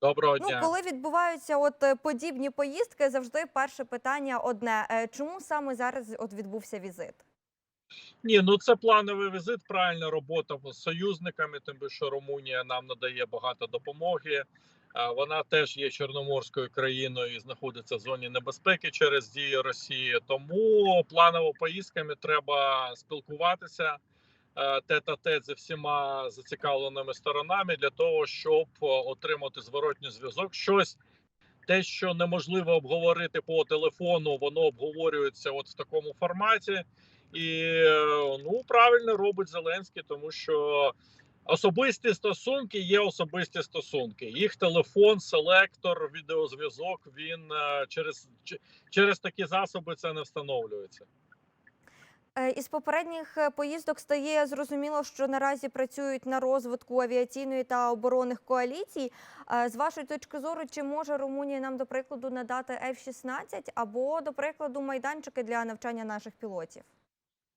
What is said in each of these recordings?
Доброго Ну, дня. коли відбуваються от е, подібні поїздки, завжди перше питання одне: Е, чому саме зараз от відбувся візит? Ні, ну це плановий візит, правильна робота з союзниками. Тим більше Румунія нам надає багато допомоги. Вона теж є чорноморською країною і знаходиться в зоні небезпеки через дії Росії. Тому планово поїздками треба спілкуватися е, тет-а-тет зі всіма зацікавленими сторонами для того, щоб е, отримати зворотній зв'язок. Щось те, що неможливо обговорити по телефону, воно обговорюється от в такому форматі. І е, ну правильно робить Зеленський, тому що особисті стосунки є особисті стосунки. Їх телефон, селектор, відеозв'язок. Він е, через через такі засоби це не встановлюється. Е, Із попередніх е, поїздок стає зрозуміло, що наразі працюють на розвитку авіаційної та оборонних коаліцій. Е, З вашої точки зору, чи може Румунія нам, до прикладу, надати F-16 або, до прикладу, майданчики для навчання наших пілотів?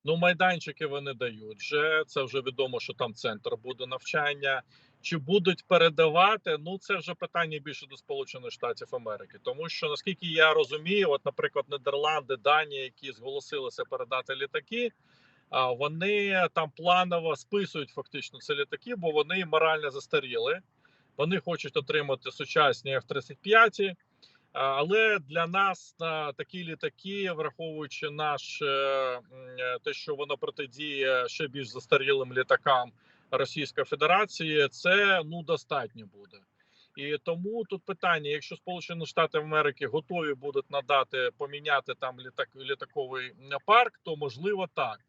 Ну, майданчики вони дають. Вже це вже відомо, що там центр буде навчання. Чи будуть передавати? Ну це вже питання більше до Сполучених Штатів Америки, тому що наскільки я розумію, от, наприклад, Нідерланди, Данія, які зголосилися передати літаки, вони там планово списують фактично ці літаки, бо вони морально застаріли. Вони хочуть отримати сучасні F-35, а, Але для нас на такі літаки, враховуючи наш е, е, те, що воно протидіє ще більш застарілим літакам Російської Федерації, це ну достатньо буде. І тому тут питання: якщо Сполучені Штати Америки готові будуть надати поміняти там літак літаковий парк, то можливо так.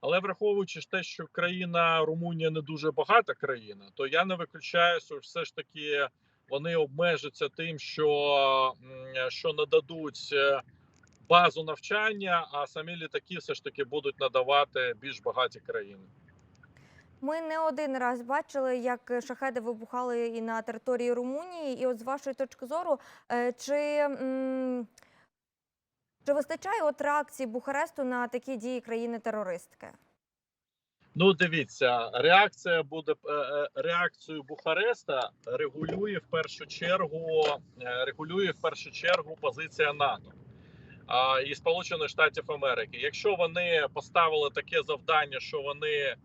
Але враховуючи те, що країна Румунія не дуже багата країна, то я не виключаю, що все ж таки вони обмежаться тим, що, що нададуть е, базу навчання, а самі літаки все ж таки будуть надавати більш багаті країни. Ми не один раз бачили, як шахеди вибухали і на території Румунії. І от з вашої точки зору, е, чи, чи вистачає от реакції Бухаресту на такі дії країни-терористки? Ну, дивіться, реакція буде е, е, реакцію Бухареста регулює в першу чергу. Регулює в першу чергу позиція НАТО і Сполучених Штатів Америки. Якщо вони поставили таке завдання, що вони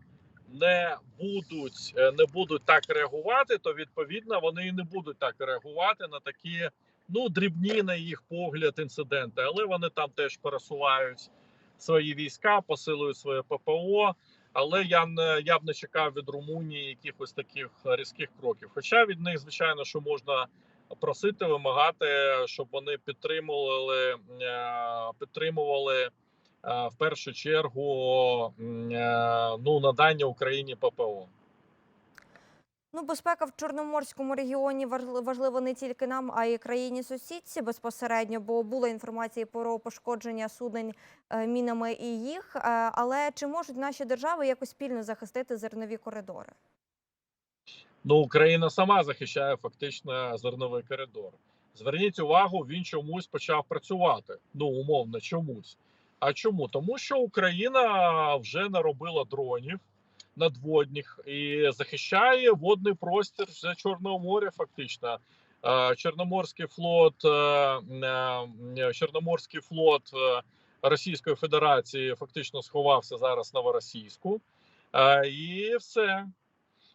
не будуть е, не будуть так реагувати, то відповідно вони і не будуть так реагувати на такі ну дрібні на їх погляд інциденти, але вони там теж пересувають свої війська, посилують своє ППО. Але я не я б не чекав від Румунії якихось таких різких кроків. Хоча від них, звичайно, що можна просити, вимагати, щоб вони підтримували е, підтримували в першу чергу е, ну надання Україні ППО. Ну, безпека в Чорноморському регіоні важли- важлива не тільки нам, а й країні сусідці безпосередньо, бо була інформація про пошкодження суден е, мінами і їх. Е, Але чи можуть наші держави якось спільно захистити зернові коридори? Ну, Україна сама захищає фактично зерновий коридор. Зверніть увагу, він чомусь почав працювати. Ну, умовно, чомусь. А чому? Тому що Україна вже наробила дронів надводних і захищає водний простір вже Чорного моря, фактично. Е, Чорноморський флот, е, е, Чорноморський флот Російської Федерації фактично сховався зараз новоросійську. І все.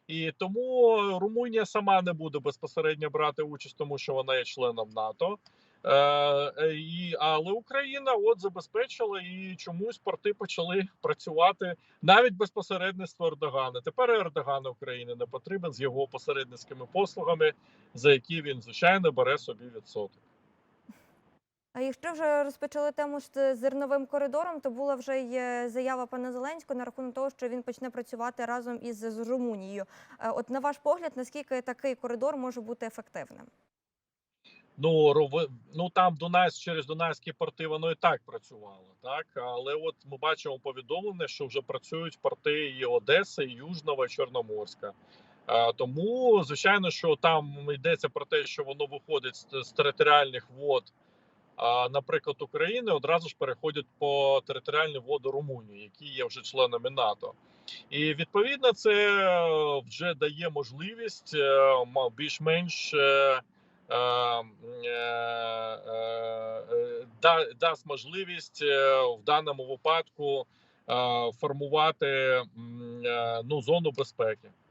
І тому Румунія сама не буде безпосередньо брати участь, тому що вона є членом НАТО. Але Україна от забезпечила і чомусь порти почали працювати навіть без посередництва Ердогана. Тепер Ердоган України не потрібен з його посередницькими послугами, за які він звичайно бере собі відсоток. А якщо вже розпочали тему з зерновим коридором, то була вже й е, заява пана Зеленського на рахунок того, що він почне працювати разом із Румунією. Е, От на ваш погляд, наскільки такий коридор може бути ефективним? Ну рови, ну там Дунайсь через Дунайські порти воно і так працювало, так але от ми бачимо повідомлення, що вже працюють порти і Одеси, і Южного, і Чорноморська. А, тому звичайно, що там йдеться про те, що воно виходить з, з територіальних вод, а, наприклад, України, одразу ж переходять по територіальні води Румунії, які є вже членами НАТО. І відповідно це е, вже дає можливість е, більш-менш. Е, е, е, да- дасть можливість в даному випадку формувати ну, зону безпеки.